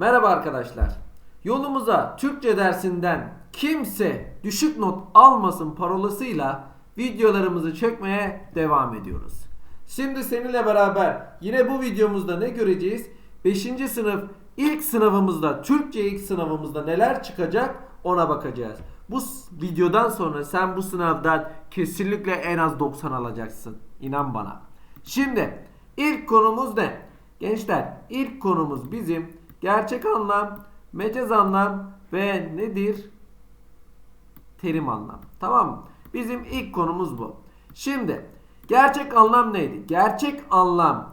Merhaba arkadaşlar. Yolumuza Türkçe dersinden kimse düşük not almasın parolasıyla videolarımızı çekmeye devam ediyoruz. Şimdi seninle beraber yine bu videomuzda ne göreceğiz? 5. sınıf ilk sınavımızda Türkçe ilk sınavımızda neler çıkacak ona bakacağız. Bu videodan sonra sen bu sınavdan kesinlikle en az 90 alacaksın. İnan bana. Şimdi ilk konumuz ne? Gençler ilk konumuz bizim gerçek anlam, mecaz anlam ve nedir? Terim anlam. Tamam mı? Bizim ilk konumuz bu. Şimdi gerçek anlam neydi? Gerçek anlam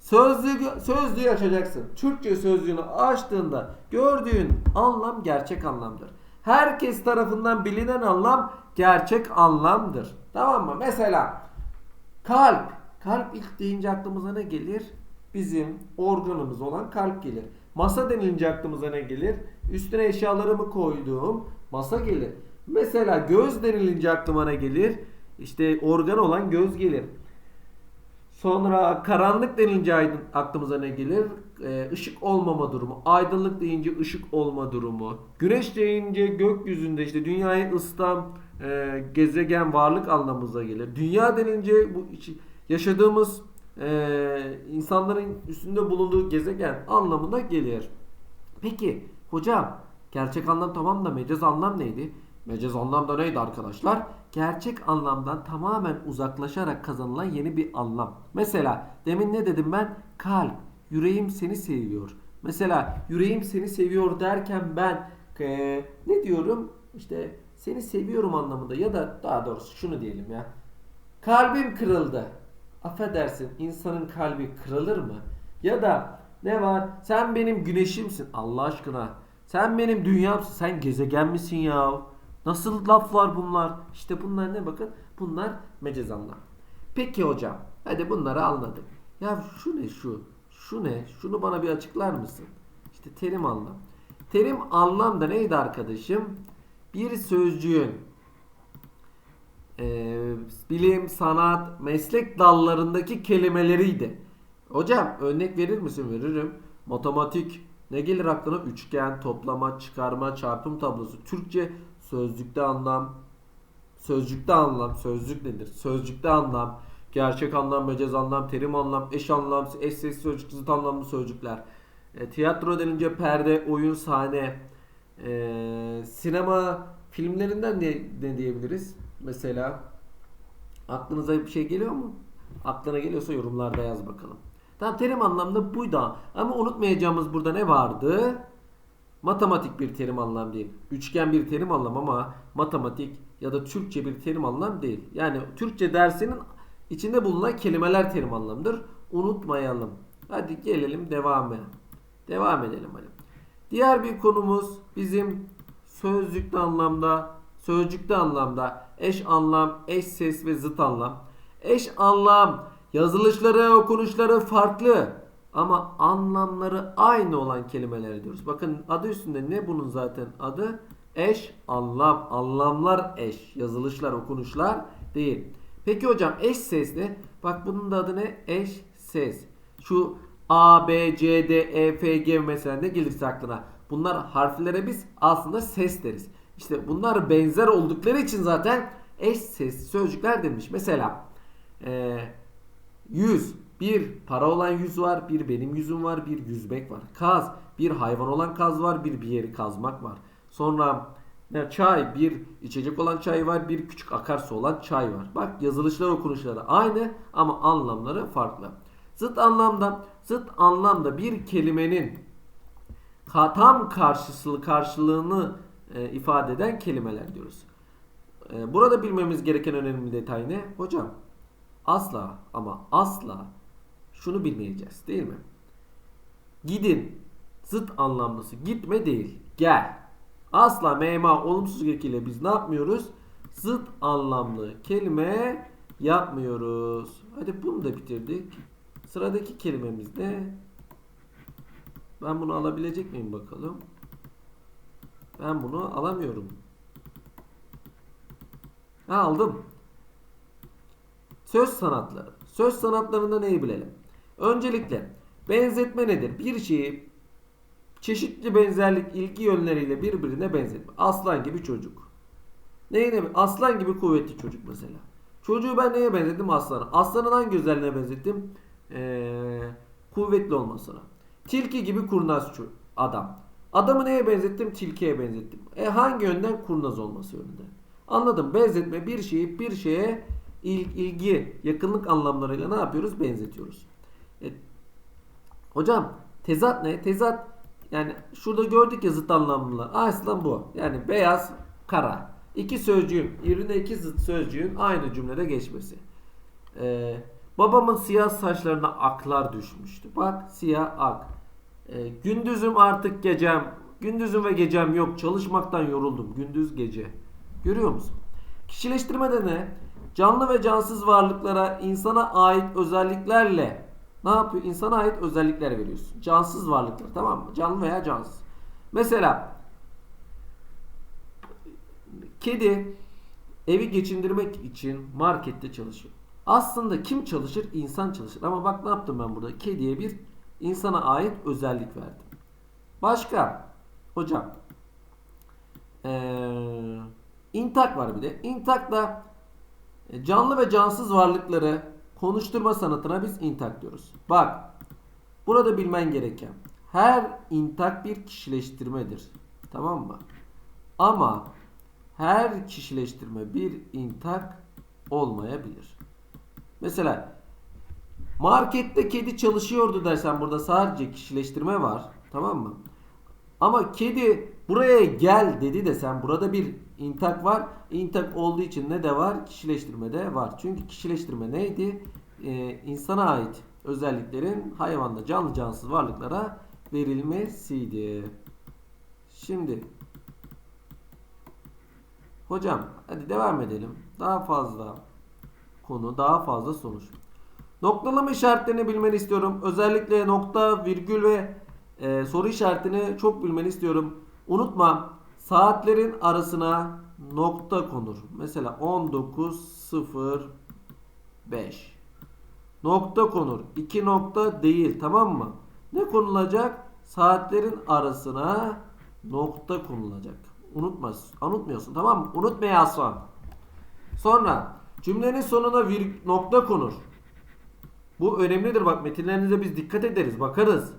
sözlüğü, sözlüğü açacaksın. Türkçe sözlüğünü açtığında gördüğün anlam gerçek anlamdır. Herkes tarafından bilinen anlam gerçek anlamdır. Tamam mı? Mesela kalp. Kalp ilk deyince aklımıza ne gelir? Bizim organımız olan kalp gelir. Masa denilince aklımıza ne gelir? Üstüne eşyalarımı koyduğum masa gelir. Mesela göz denilince aklıma ne gelir? İşte organ olan göz gelir. Sonra karanlık denince aydın, aklımıza ne gelir? Ee, ışık olmama durumu. Aydınlık deyince ışık olma durumu. Güneş deyince gökyüzünde işte dünyayı ısıtan e, gezegen varlık anlamımıza gelir. Dünya denince bu yaşadığımız e, insanların üstünde bulunduğu gezegen anlamına gelir. Peki hocam gerçek anlam tamam da mecaz anlam neydi? Mecaz anlam da neydi arkadaşlar? Gerçek anlamdan tamamen uzaklaşarak kazanılan yeni bir anlam. Mesela demin ne dedim ben? Kalp, yüreğim seni seviyor. Mesela yüreğim seni seviyor derken ben eee, ne diyorum? İşte seni seviyorum anlamında ya da daha doğrusu şunu diyelim ya. Kalbim kırıldı. Affedersin insanın kalbi kırılır mı? Ya da ne var? Sen benim güneşimsin Allah aşkına. Sen benim dünyamsın. Sen gezegen misin ya? Nasıl laflar bunlar? İşte bunlar ne bakın? Bunlar mecaz anlam. Peki hocam. Hadi bunları anladık. Ya şu ne şu? Şu ne? Şunu bana bir açıklar mısın? İşte terim anlam. Terim anlam da neydi arkadaşım? Bir sözcüğün e, bilim, sanat, meslek dallarındaki kelimeleriydi. Hocam örnek verir misin? Veririm. Matematik ne gelir aklına? Üçgen, toplama, çıkarma, çarpım tablosu. Türkçe sözlükte anlam, sözcükte anlam, sözcük nedir? Sözcükte anlam, gerçek anlam, mecaz anlam, terim anlam, eş anlam, eş ses sözcük, zıt anlamlı sözcükler. E, tiyatro denince perde, oyun, sahne, e, sinema filmlerinden ne, ne diyebiliriz? Mesela aklınıza bir şey geliyor mu? Aklına geliyorsa yorumlarda yaz bakalım. Tamam terim anlamda buydu ama unutmayacağımız burada ne vardı? Matematik bir terim anlam değil. Üçgen bir terim anlam ama matematik ya da Türkçe bir terim anlam değil. Yani Türkçe dersinin içinde bulunan kelimeler terim anlamdır. Unutmayalım. Hadi gelelim devamı. Devam edelim hadi. Diğer bir konumuz bizim sözcükte anlamda, sözcükte anlamda eş anlam, eş ses ve zıt anlam. Eş anlam yazılışları, okunuşları farklı ama anlamları aynı olan kelimeler diyoruz. Bakın adı üstünde ne bunun zaten adı? Eş anlam. Anlamlar eş. Yazılışlar, okunuşlar değil. Peki hocam eş ses ne? Bak bunun da adı ne? Eş ses. Şu A, B, C, D, E, F, G mesela ne gelirse aklına. Bunlar harflere biz aslında ses deriz. İşte bunlar benzer oldukları için zaten eş ses sözcükler denmiş. Mesela eee 100 bir para olan yüz var, bir benim yüzüm var, bir yüzmek var. Kaz bir hayvan olan kaz var, bir bir yeri kazmak var. Sonra ne çay bir içecek olan çay var, bir küçük akarsu olan çay var. Bak yazılışlar okunuşları aynı ama anlamları farklı. Zıt anlamda zıt anlamda bir kelimenin tam karşısı karşılığını e, ifade eden kelimeler diyoruz. E, burada bilmemiz gereken önemli detay ne? Hocam asla ama asla şunu bilmeyeceğiz değil mi? Gidin zıt anlamlısı gitme değil gel. Asla mema olumsuz ekiyle biz ne yapmıyoruz? Zıt anlamlı kelime yapmıyoruz. Hadi bunu da bitirdik. Sıradaki kelimemiz ne? Ben bunu alabilecek miyim bakalım? Ben bunu alamıyorum. Ha, aldım. Söz sanatları. Söz sanatlarında neyi bilelim? Öncelikle benzetme nedir? Bir şeyi Çeşitli benzerlik ilgi yönleriyle birbirine benzetme. Aslan gibi çocuk. Neyine? Aslan gibi kuvvetli çocuk mesela. Çocuğu ben neye benzettim? Aslana. Aslanın hangi özelliğine benzettim? Ee, kuvvetli olmasına. Tilki gibi kurnaz adam. Adamı neye benzettim? Tilkiye benzettim. E hangi yönden? Kurnaz olması yönünden. Anladım. Benzetme bir şeyi bir şeye il- ilgi, yakınlık anlamlarıyla ne yapıyoruz? Benzetiyoruz. E, hocam tezat ne? Tezat yani şurada gördük ya zıt anlamlılar. Aslında bu. Yani beyaz, kara. İki sözcüğün, yerine iki zıt sözcüğün aynı cümlede geçmesi. Ee, babamın siyah saçlarına aklar düşmüştü. Bak siyah ak. Ee, gündüzüm artık gecem. Gündüzüm ve gecem yok. Çalışmaktan yoruldum. Gündüz gece. Görüyor musun? Kişileştirmede ne? Canlı ve cansız varlıklara insana ait özelliklerle ne yapıyor? İnsana ait özellikler veriyorsun. Cansız varlıklar tamam mı? Canlı veya cansız. Mesela kedi evi geçindirmek için markette çalışıyor. Aslında kim çalışır? İnsan çalışır. Ama bak ne yaptım ben burada? Kediye bir insana ait özellik verdim. Başka? Hocam. Ee, intak var bir de. İntak da e, canlı ve cansız varlıkları konuşturma sanatına biz intak diyoruz. Bak. Burada bilmen gereken her intak bir kişileştirmedir. Tamam mı? Ama her kişileştirme bir intak olmayabilir. Mesela markette kedi çalışıyordu dersen burada sadece kişileştirme var. Tamam mı? Ama kedi buraya gel dedi desen burada bir intak var. İntak olduğu için ne de var? Kişileştirme de var. Çünkü kişileştirme neydi? Ee, insana ait özelliklerin hayvanda canlı cansız varlıklara verilmesiydi. Şimdi Hocam hadi devam edelim. Daha fazla konu, daha fazla sonuç. Noktalama işaretlerini bilmeni istiyorum. Özellikle nokta, virgül ve e, soru işaretini çok bilmeni istiyorum. Unutma saatlerin arasına nokta konur. Mesela 19.05 Nokta konur. İki nokta değil tamam mı? Ne konulacak? Saatlerin arasına nokta konulacak. Unutma, unutmuyorsun tamam mı? Unutmayasın. Sonra cümlenin sonuna vir nokta konur. Bu önemlidir bak metinlerinize biz dikkat ederiz bakarız.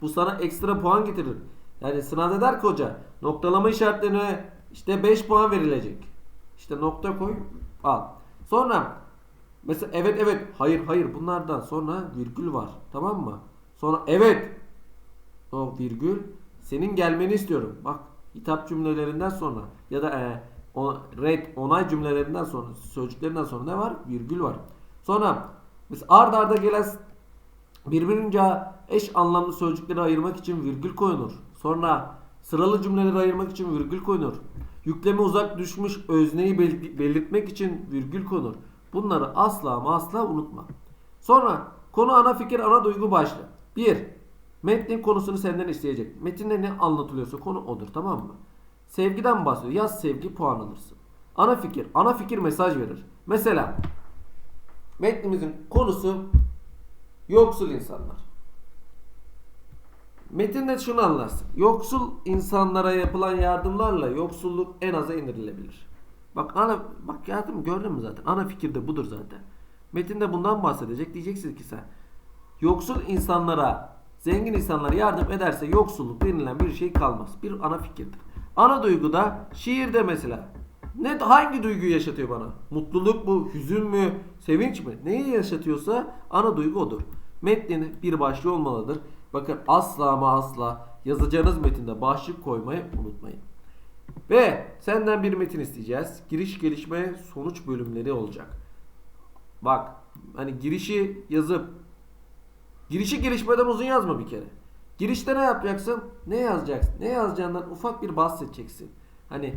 Bu sana ekstra puan getirir. Yani sınavda der ki hoca noktalama işaretlerine işte 5 puan verilecek. İşte nokta koy al. Sonra mesela evet evet hayır hayır bunlardan sonra virgül var tamam mı? Sonra evet o virgül senin gelmeni istiyorum. Bak hitap cümlelerinden sonra ya da e, o, red onay cümlelerinden sonra sözcüklerinden sonra ne var? Virgül var. Sonra biz ard arda gelen birbirine eş anlamlı sözcükleri ayırmak için virgül koyulur. Sonra sıralı cümleleri ayırmak için virgül koyulur. Yükleme uzak düşmüş özneyi bel- belirtmek için virgül konur. Bunları asla ama asla unutma. Sonra konu ana fikir ana duygu başlığı. 1. Metnin konusunu senden isteyecek. Metinde ne anlatılıyorsa konu odur tamam mı? Sevgiden bahsediyor. Yaz sevgi puan alırsın. Ana fikir. Ana fikir mesaj verir. Mesela metnimizin konusu yoksul insanlar. Metinde şunu anlarsın. Yoksul insanlara yapılan yardımlarla yoksulluk en aza indirilebilir. Bak ana bak yardım gördün mü zaten? Ana fikir de budur zaten. Metinde bundan bahsedecek. Diyeceksin ki sen yoksul insanlara zengin insanlara yardım ederse yoksulluk denilen bir şey kalmaz. Bir ana fikirdir. Ana duygu da şiirde mesela. Ne hangi duyguyu yaşatıyor bana? Mutluluk mu, hüzün mü, sevinç mi? Neyi yaşatıyorsa ana duygu odur. Metnin bir başlığı olmalıdır. Bakın asla ama asla yazacağınız metinde başlık koymayı unutmayın. Ve senden bir metin isteyeceğiz. Giriş, gelişme, sonuç bölümleri olacak. Bak hani girişi yazıp girişi gelişmeden uzun yazma bir kere. Girişte ne yapacaksın? Ne yazacaksın? Ne yazacağından ufak bir bahsedeceksin. Hani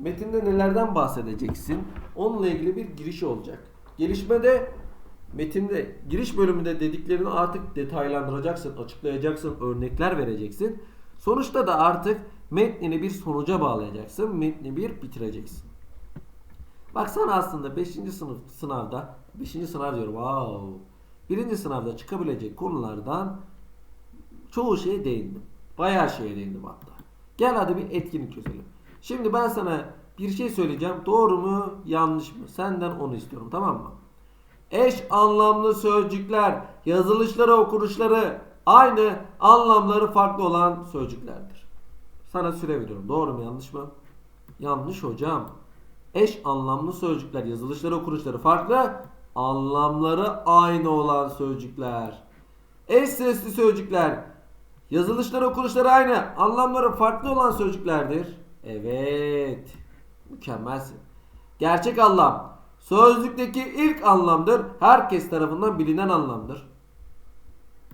metinde nelerden bahsedeceksin? Onunla ilgili bir giriş olacak. Gelişmede metinde giriş bölümünde dediklerini artık detaylandıracaksın, açıklayacaksın, örnekler vereceksin. Sonuçta da artık metnini bir sonuca bağlayacaksın. Metni bir bitireceksin. Baksana aslında 5. sınıf sınavda 5. sınav diyorum. Wow. Birinci sınavda çıkabilecek konulardan çoğu şeye değindim. Bayağı şeye değindim hatta. Gel hadi bir etkinlik çözelim. Şimdi ben sana bir şey söyleyeceğim. Doğru mu yanlış mı? Senden onu istiyorum tamam mı? Eş anlamlı sözcükler, yazılışları, okunuşları aynı, anlamları farklı olan sözcüklerdir. Sana süre veriyorum. Doğru mu yanlış mı? Yanlış hocam. Eş anlamlı sözcükler, yazılışları, okunuşları farklı, anlamları aynı olan sözcükler. Eş sesli sözcükler, yazılışları, okunuşları aynı, anlamları farklı olan sözcüklerdir. Evet. Mükemmelsin. Gerçek anlam. Sözlükteki ilk anlamdır. Herkes tarafından bilinen anlamdır.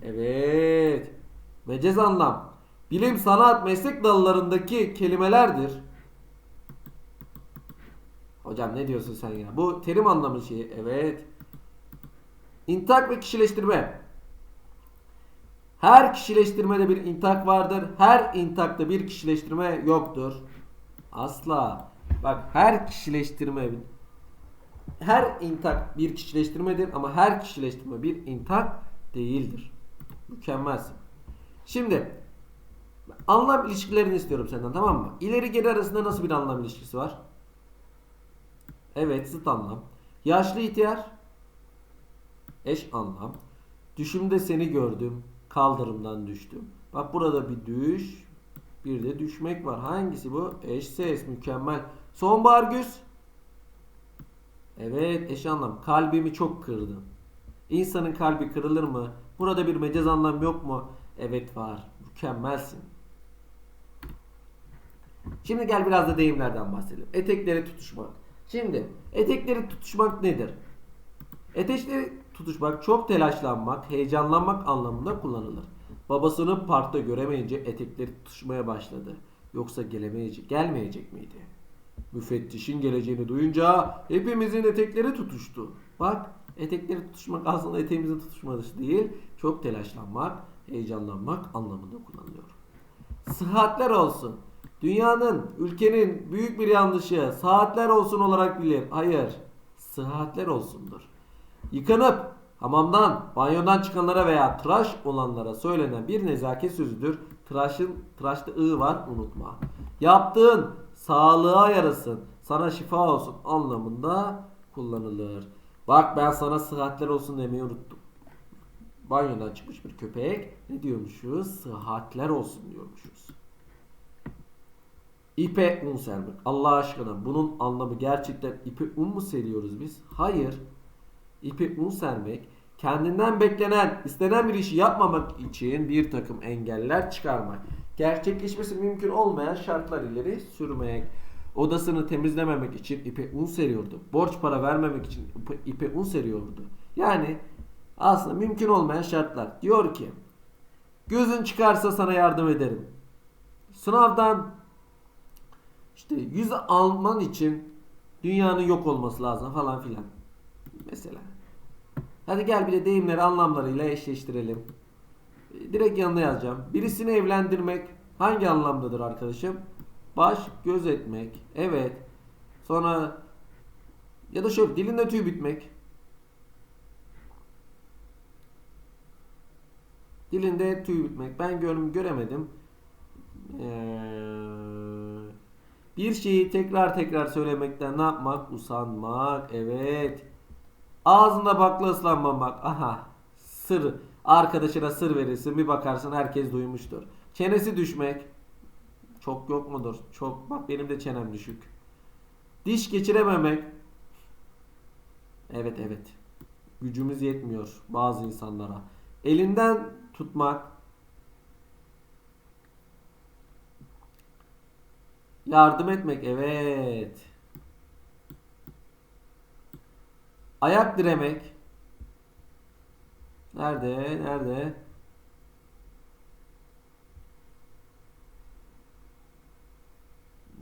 Evet. Mecaz anlam. Bilim, sanat, meslek dallarındaki kelimelerdir. Hocam ne diyorsun sen ya? Bu terim anlamı şeyi. Evet. İntak ve kişileştirme. Her kişileştirmede bir intak vardır. Her intakta bir kişileştirme yoktur. Asla. Bak her kişileştirme her intak bir kişileştirmedir ama her kişileştirme bir intak değildir. Mükemmelsin. Şimdi anlam ilişkilerini istiyorum senden tamam mı? İleri geri arasında nasıl bir anlam ilişkisi var? Evet zıt anlam. Yaşlı ihtiyar eş anlam. Düşümde seni gördüm. Kaldırımdan düştüm. Bak burada bir düş, bir de düşmek var. Hangisi bu? Eş ses mükemmel. Sonbahar güz. Evet eş anlam. Kalbimi çok kırdın. İnsanın kalbi kırılır mı? Burada bir mecaz anlam yok mu? Evet var. Mükemmelsin. Şimdi gel biraz da deyimlerden bahsedelim. Etekleri tutuşmak. Şimdi etekleri tutuşmak nedir? Etekleri tutuşmak çok telaşlanmak, heyecanlanmak anlamında kullanılır. Babasını parkta göremeyince etekleri tutuşmaya başladı. Yoksa gelemeyecek, gelmeyecek miydi? Müfettişin geleceğini duyunca hepimizin etekleri tutuştu. Bak etekleri tutuşmak aslında eteğimizin tutuşması değil, çok telaşlanmak, heyecanlanmak anlamında kullanılıyor. Sıhhatler olsun. Dünyanın, ülkenin büyük bir yanlışı saatler olsun olarak bilir. Hayır, sıhhatler olsundur. Yıkanıp hamamdan, banyodan çıkanlara veya tıraş olanlara söylenen bir nezaket sözüdür. Tıraşın, tıraşta ı var unutma. Yaptığın sağlığa yarasın, sana şifa olsun anlamında kullanılır. Bak ben sana sıhhatler olsun demeyi unuttum. Banyodan çıkmış bir köpek ne diyormuşuz? Sıhhatler olsun diyormuşuz. İpe un sermek. Allah aşkına bunun anlamı gerçekten ipe un mu seriyoruz biz? Hayır. İpe un sermek kendinden beklenen, istenen bir işi yapmamak için bir takım engeller çıkarmak. Gerçekleşmesi mümkün olmayan şartlar ileri sürmek. Odasını temizlememek için ipe un seriyordu. Borç para vermemek için ipe un seriyordu. Yani aslında mümkün olmayan şartlar. Diyor ki gözün çıkarsa sana yardım ederim. Sınavdan işte yüz alman için dünyanın yok olması lazım falan filan. Mesela. Hadi gel bir de deyimleri anlamlarıyla eşleştirelim. Direkt yanına yazacağım. Birisini evlendirmek hangi anlamdadır arkadaşım? Baş göz etmek. Evet. Sonra ya da şöyle dilinde tüy bitmek. Dilinde tüy bitmek. Ben görüm göremedim. Ee, bir şeyi tekrar tekrar söylemekten ne yapmak? Usanmak. Evet. Ağzında bakla ıslanmamak. Aha. Sır. Arkadaşına sır verirsin. Bir bakarsın herkes duymuştur. Çenesi düşmek. Çok yok mudur? Çok. Bak benim de çenem düşük. Diş geçirememek. Evet evet. Gücümüz yetmiyor bazı insanlara. Elinden tutmak. Yardım etmek. Evet. Ayak diremek. Nerede? Nerede?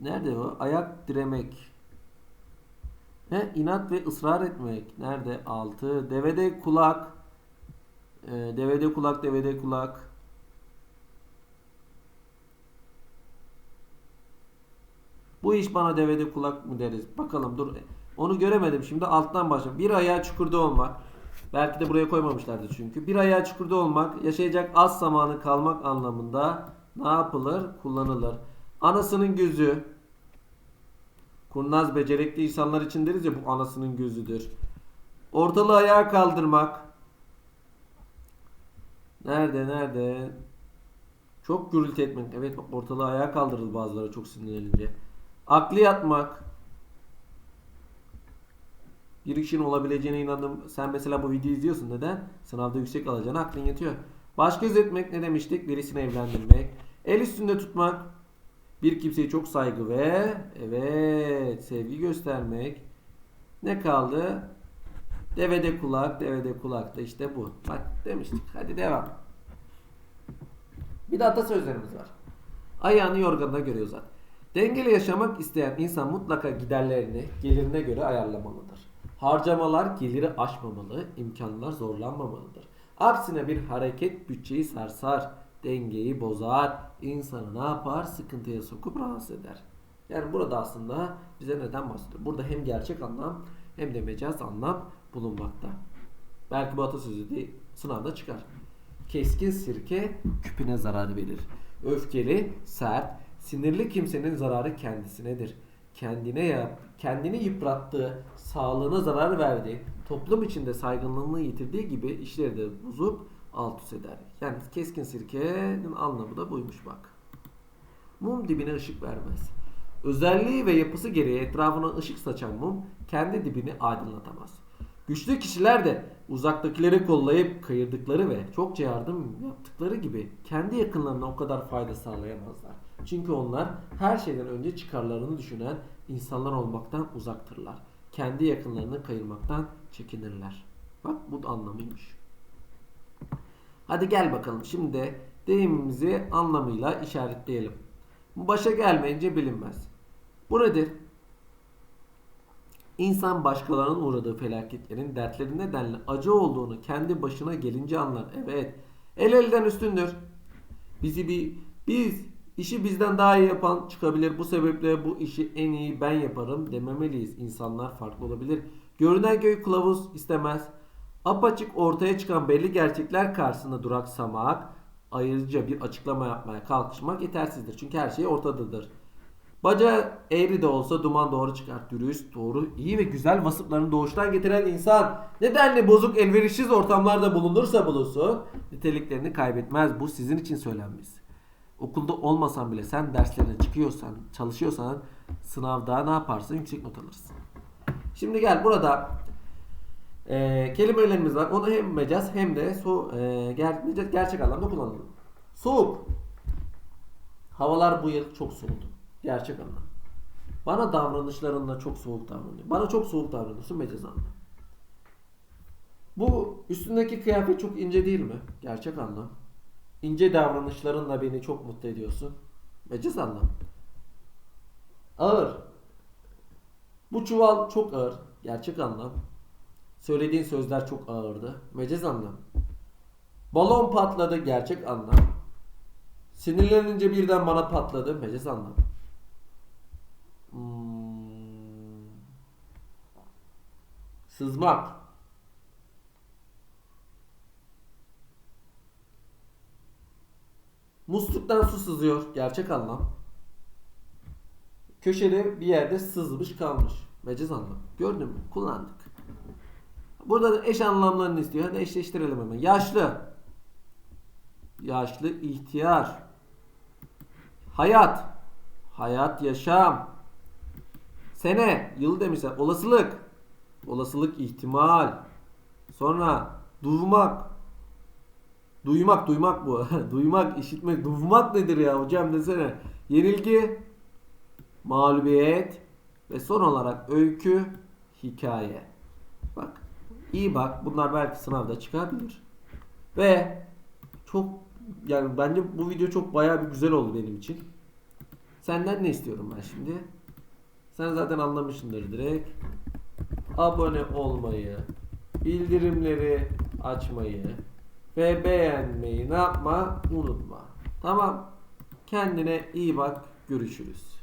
Nerede o? Ayak diremek. He, inat ve ısrar etmek. Nerede? 6. Devede kulak. Ee, devede kulak, devede kulak. Bu iş bana devede kulak mı deriz? Bakalım dur. Onu göremedim şimdi alttan başla. Bir ayağı çukurda olmak. Belki de buraya koymamışlardı çünkü. Bir ayağı çukurda olmak, yaşayacak az zamanı kalmak anlamında ne yapılır? Kullanılır. Anasının gözü. Kurnaz becerikli insanlar için deriz ya bu anasının gözüdür. Ortalığı ayağa kaldırmak. Nerede nerede? Çok gürültü etmek. Evet bak ortalığı ayağa kaldırır bazıları çok sinirlenince. Aklı yatmak. Bir kişinin olabileceğine inandım. Sen mesela bu videoyu izliyorsun. Neden? Sınavda yüksek alacağına aklın yatıyor. Baş göz etmek ne demiştik? Birisini evlendirmek. El üstünde tutmak. Bir kimseye çok saygı ve evet sevgi göstermek. Ne kaldı? Devede kulak, devede kulak da işte bu. Bak demiştik. Hadi devam. Bir de atasözlerimiz var. Ayağını yorganına göre uzat. Dengeli yaşamak isteyen insan mutlaka giderlerini gelirine göre ayarlamalıdır. Harcamalar geliri aşmamalı, imkanlar zorlanmamalıdır. Aksine bir hareket bütçeyi sarsar, dengeyi bozar, insanı ne yapar? Sıkıntıya sokup rahatsız eder. Yani burada aslında bize neden bahsediyor? Burada hem gerçek anlam hem de mecaz anlam bulunmakta. Belki bu atasözü de sınavda çıkar. Keskin sirke küpüne zarar verir. Öfkeli, sert, sinirli kimsenin zararı kendisinedir. Kendine yap, kendini yıprattığı, sağlığına zarar verdiği, toplum içinde saygınlığını yitirdiği gibi işleri de bozup alt üst eder. Yani keskin sirkenin anlamı da buymuş bak. Mum dibine ışık vermez. Özelliği ve yapısı gereği etrafına ışık saçan mum kendi dibini aydınlatamaz. Güçlü kişiler de uzaktakileri kollayıp kayırdıkları ve çokça yardım yaptıkları gibi kendi yakınlarına o kadar fayda sağlayamazlar. Çünkü onlar her şeyden önce çıkarlarını düşünen insanlar olmaktan uzaktırlar. Kendi yakınlarını kayırmaktan çekinirler. Bak bu anlamıymış. Hadi gel bakalım şimdi deyimimizi anlamıyla işaretleyelim. Başa gelmeyince bilinmez. Bu nedir? İnsan başkalarının uğradığı felaketlerin dertleri nedenle acı olduğunu kendi başına gelince anlar. Evet. El elden üstündür. Bizi bir biz işi bizden daha iyi yapan çıkabilir. Bu sebeple bu işi en iyi ben yaparım dememeliyiz. İnsanlar farklı olabilir. Görünen köy kılavuz istemez. Apaçık ortaya çıkan belli gerçekler karşısında duraksamak, ayrıca bir açıklama yapmaya kalkışmak yetersizdir. Çünkü her şey ortadadır. Baca eğri de olsa duman doğru çıkar. Dürüst, doğru, iyi ve güzel vasıflarını doğuştan getiren insan nedenle bozuk, elverişsiz ortamlarda bulunursa bulunsun niteliklerini kaybetmez. Bu sizin için söylenmiş. Okulda olmasan bile sen derslerine çıkıyorsan, çalışıyorsan sınavda ne yaparsın? Yüksek not alırsın. Şimdi gel burada e, kelimelerimiz var. Onu hem mecaz hem de so, e, ger, mecaz, gerçek anlamda kullanalım. Soğuk. Havalar bu yıl çok soğudu. Gerçek anlam. Bana davranışlarınla çok soğuk davranıyor. Bana çok soğuk davranıyorsun mecaz anlam. Bu üstündeki kıyafet çok ince değil mi? Gerçek anlam. İnce davranışlarınla beni çok mutlu ediyorsun. Mecaz anlam. Ağır. Bu çuval çok ağır. Gerçek anlam. Söylediğin sözler çok ağırdı. Mecaz anlam. Balon patladı. Gerçek anlam. Sinirlenince birden bana patladı. Mecaz anlam. Hmm. Sızmak. Musluktan su sızıyor. Gerçek anlam. Köşede bir yerde sızmış kalmış. Mecaz anlam. Gördün mü? Kullandık. Burada da eş anlamlarını istiyor. Hadi eşleştirelim hemen. Yaşlı. Yaşlı ihtiyar. Hayat. Hayat yaşam. Sene. Yıl demişler. Olasılık. Olasılık ihtimal. Sonra duymak. Duymak duymak bu. duymak, işitmek. Duymak nedir ya hocam desene. Yenilgi. Mağlubiyet. Ve son olarak öykü, hikaye. Bak. iyi bak. Bunlar belki sınavda çıkabilir. Ve çok yani bence bu video çok bayağı bir güzel oldu benim için. Senden ne istiyorum ben şimdi? Sen zaten anlamışsındır direkt. Abone olmayı, bildirimleri açmayı ve beğenmeyi ne yapma unutma. Tamam. Kendine iyi bak. Görüşürüz.